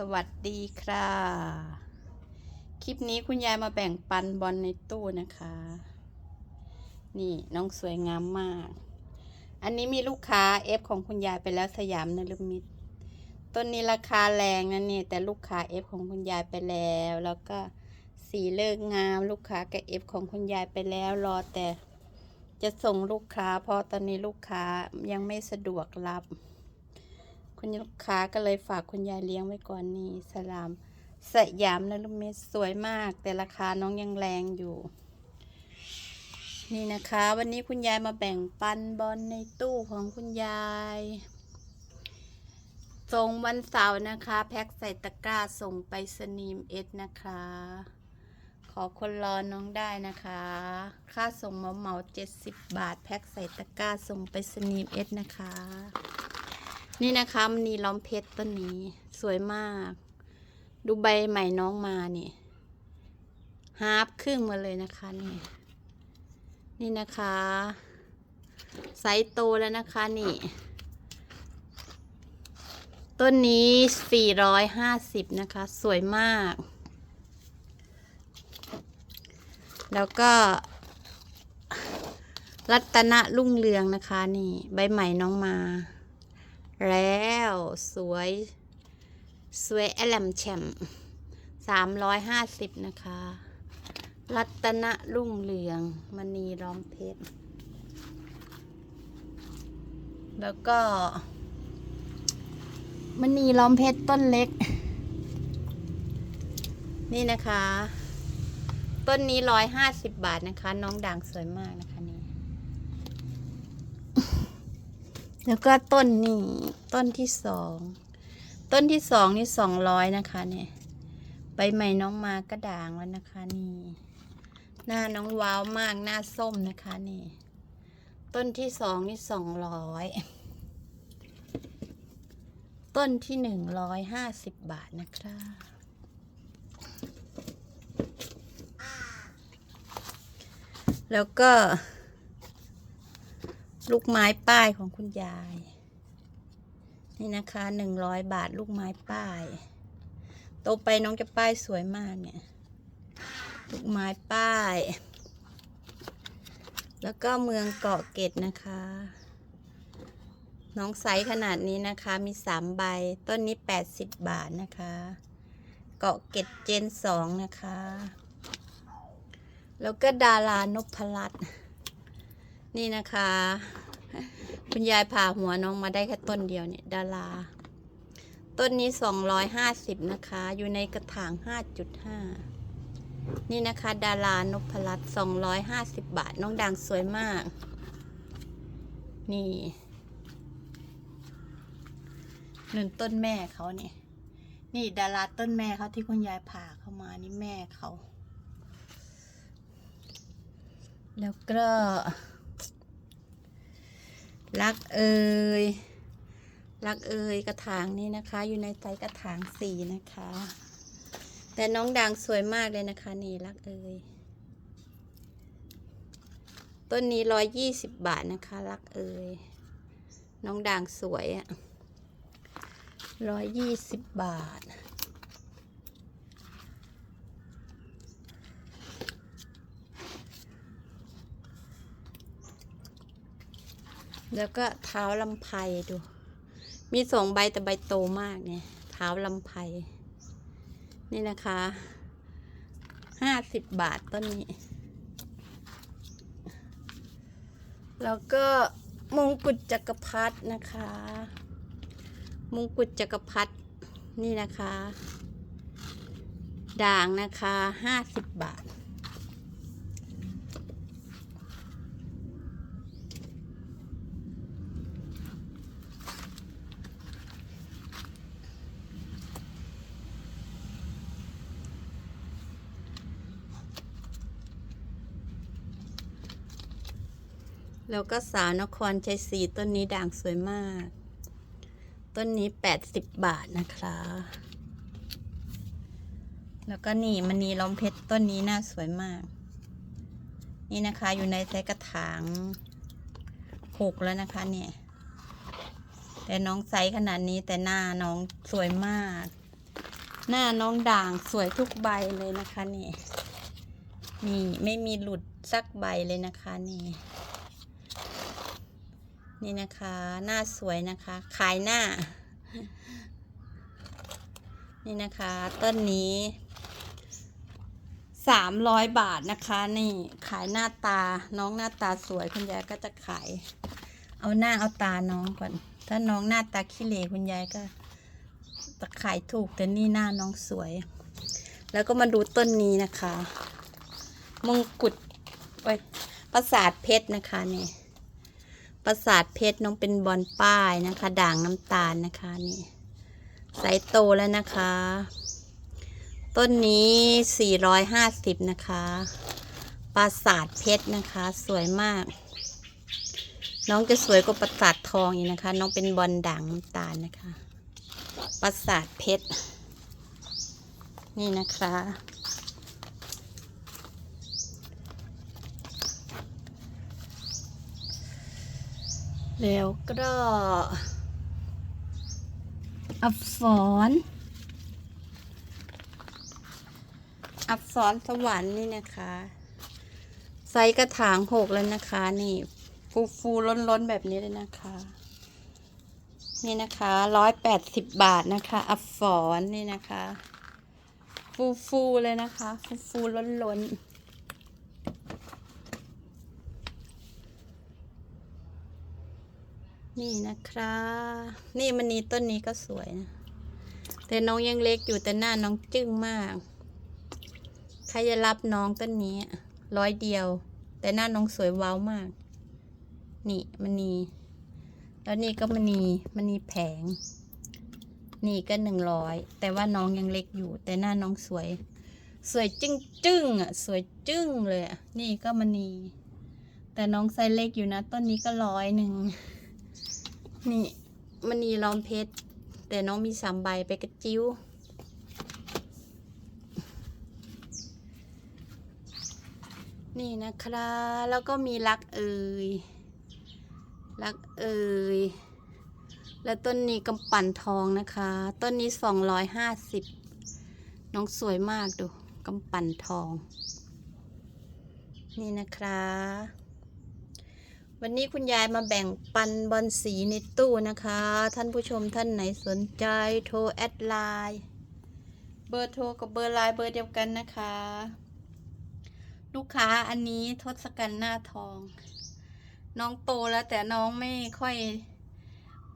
สวัสดีค่ะ คลิปนี้คุณยายมาแบ่งปันบอลในตู้นะคะ นี่น้องสวยงามมาก อันนี้มีลูกค้าเอฟของคุณยายไปแล้วสยามนลมิตรต้นนี้ราคาแรงนะนี่แต่ลูกค้าเอฟของคุณยายไปแล้ว แล้วก็สีเลิกงาม ลูกค้ากับเอฟของคุณยายไปแล้วรอแต่จะส่งลูกค้าเพราะตอนนี้ลูกค้ายังไม่สะดวกรับ คุณลูกค้าก็เลยฝากคุณยายเลี้ยงไว้ก่อนนี่สลามสยามนะลูกเม็ดสวยมาก แต่ราคาน้องยังแรงอยู่ นี่นะคะ วันนี้คุณยายมาแบ่งปันบอลในตู้ของคุณยายส่งวันเสาร์นะคะ แพ็คใส่ตะกร้าส่งไปสนีมเอสนะคะ ขอคนรอน้องได้นะคะ ค่าส่งเหมาเหมาเจ็ดสิบบาท แพ็คใส่ตะกร้าส่งไปสนีมเอสนะคะ นี่นะคะมันนีล้อมเพชรต้นนี้ สวยมาก ดูใบใหม่น้องมานี่ฮาร์ปครึ่งมาเลยนะคะนี่นี่นะคะไซส์โตแล้วนะคะนี่ ต้นนี้ 450 นะคะ สวยมาก แล้วก็ รัตนรุ่งเรืองนะคะนี่ ใบใหม่น้องมา แล้ว สวย สวยแอลมแชมสามร้อยห้าสิบนะคะ รัตนรุ่งเรืองมณีล้อมเพชร แล้วก็มณีล้อมเพชรต้นเล็ก นี่นะคะ ต้นนี้ร้อยห้าสิบบาทนะคะ น้องด่างสวยมากนะคะนี่ แล้วก็ต้นนี่ต้นที่สองต้นที่สองนี่สองร้อยนะคะเนี่ยใบใหม่น้องมากระด่างแล้วนะคะนี่ หน้าน้องว้าวมากหน้าส้มนะคะนี่ ต้นที่สองนี่สองร้อยต้นที่หนึ่งร้อยห้าสิบบาทนะคะแล้วก็ ลูกไม้ป้ายของคุณยาย นี่นะคะหนึ่งร้อยบาทลูกไม้ป้าย โตไปน้องจะป้ายสวยมากเนี่ย ลูกไม้ป้าย แล้วก็เมืองเกาะเกร็ดนะคะ น้องไซส์ขนาดนี้นะคะ มีสามใบ ต้นนี้แปดสิบบาทนะคะ เกาะเกร็ดเจนสองนะคะ แล้วก็ดารานพรัตน์ นี่นะคะ คุณยายผ่าหัวน้องมาได้แค่ต้นเดียวเนี่ยดารา ต้นนี้สองร้อยห้าสิบนะคะ อยู่ในกระถางห้าจุดห้านี่นะคะ ดารานพรัตน์สองร้อยห้าสิบบาท น้องด่างสวยมาก นี่หนึ่งต้นแม่เขาเนี่ย นี่ดาราต้นแม่เขาที่คุณยายผ่าเข้ามานี่แม่เขา แล้วก็ รักเอ่ยรักเอ่ยกระถางนี่นะคะ อยู่ในไซส์กระถางสีนะคะ แต่น้องด่างสวยมากเลยนะคะ นี่รักเอ่ยต้นนี้ร้อยยี่สิบบาทนะคะ รักเอ่ยน้องด่างสวยอะร้อยยี่สิบบาท แล้วก็เท้าลำไพดู มีสองใบแต่ใบโตมากเนี่ย เท้าลำไพนี่นะคะห้าสิบบาทต้นนี้ แล้วก็มงกุฎจักรพรรดินะคะ มงกุฎจักรพรรดินี่นะคะ ด่างนะคะห้าสิบบาท แล้วก็สาวนครชัยศรีต้นนี้ด่างสวยมาก ต้นนี้แปดสิบบาทนะคะ แล้วก็นี่มันนีล้อมเพชรต้นนี้น่าสวยมาก นี่นะคะอยู่ในไซส์กระถางหกแล้วนะคะเนี่ย แต่น้องไซส์ขนาดนี้แต่หน้าน้องสวยมาก หน้าน้องด่างสวยทุกใบเลยนะคะนี่นี่ไม่มีหลุดสักใบเลยนะคะนี่ นี่นะคะ หน้าสวยนะคะ ขายหน้า นี่นะคะ ต้นนี้สามร้อยบาทนะคะ นี่ขายหน้าตาน้องหน้าตาสวยคุณยายก็จะขาย เอาหน้าเอาตาน้องก่อน ถ้าน้องหน้าตาขี้เหร่คุณยายก็จะขายถูกแต่นี่หน้าน้องสวย แล้วก็มาดูต้นนี้นะคะ มงกุฎไว้ยปราสาทเพชรนะคะนี่ ปราสาทเพชรน้องเป็นบอลป้ายนะคะ ด่างน้ำตาลนะคะนี่ไซส์โตแล้วนะคะ ต้นนี้ 450 นะคะ ปราสาทเพชรนะคะ สวยมาก น้องจะสวยกว่าปราสาททองอีกนะคะ น้องเป็นบอลด่างน้ำตาลนะคะ ปราสาทเพชร นี่นะคะ แล้วก็อับสรอับสรสวรรค์นี่นะคะไซส์กระถางหกแล้วนะคะ นี่ฟูฟูล้นล้นแบบนี้เลยนะคะ นี่นะคะร้อยแปดสิบบาทนะคะ อับสรนี่นะคะ ฟูฟูเลยนะคะ ฟูฟูล้นล้น นี่นะคะนี่มันนีต้นนี้ก็สวยนะ แต่น้องยังเล็กอยู่แต่หน้าน้องจึ้งมาก ใครจะรับน้องต้นนี้ร้อยเดียว แต่หน้าน้องสวยว้าวมาก นี่มันนีแล้วนี่ก็มันนีมันนีแผง นี่ก็หนึ่งร้อยแต่ว่าน้องยังเล็กอยู่ แต่หน้าน้องสวย สวยจึ้งจึ้งอะ สวยจึ้งเลยอะ นี่ก็มันนีแต่น้องไซส์เล็กอยู่นะ ต้นนี้ก็ร้อยหนึ่ง นี่มันนีล้อมเพชร แต่น้องมีสามใบไปกระจิ้ว นี่นะคะแล้วก็มีรักเอ่ย รักเอ่ย และต้นนี้กำปั่นทองนะคะ ต้นนี้สองร้อยห้าสิบน้องสวยมากดูกำปั่นทอง นี่นะคะ วันนี้คุณยายมาแบ่งปันบอลสีในตู้นะคะ ท่านผู้ชมท่านไหนสนใจโทรแอดไลน์เบอร์โทรกับเบอร์ไลน์เบอร์เดียวกันนะคะ ลูกค้าอันนี้ทศกัณฐ์หน้าทอง น้องโตแล้วแต่น้องไม่ค่อย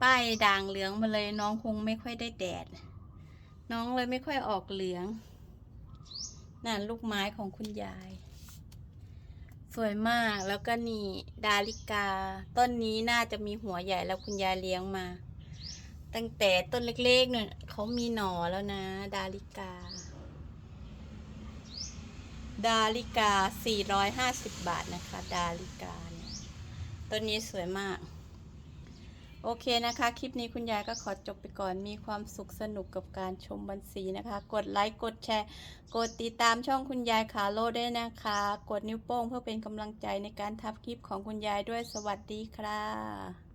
ป้ายด่างเหลืองมาเลยน้องคงไม่ค่อยได้แดด น้องเลยไม่ค่อยออกเหลืองนั่นลูกไม้ของคุณยาย วยมากแล้วก็นี่ดาลิกา ต้นนี้น่าจะมีหัวใหญ่แล้วคุณยายเลี้ยงมา ตั้งแต่ต้นเล็กๆเนี่ยเขามีหน่อแล้วนะ ดาลิกา ดาลิกา 450 บาทนะคะ ดาลิกาเนี่ยต้นนี้สวยมาก โอเคนะคะ คลิปนี้คุณยายก็ขอจบไปก่อนมีความสุขสนุกกับการชมบันสีนะคะ กดไลค์กดแชร์ กดติดตามช่องคุณยายขาโลด้วยนะคะ กดนิ้วโป้งเพื่อเป็นกำลังใจในการทับคลิปของคุณยายด้วยสวัสดีค่ะ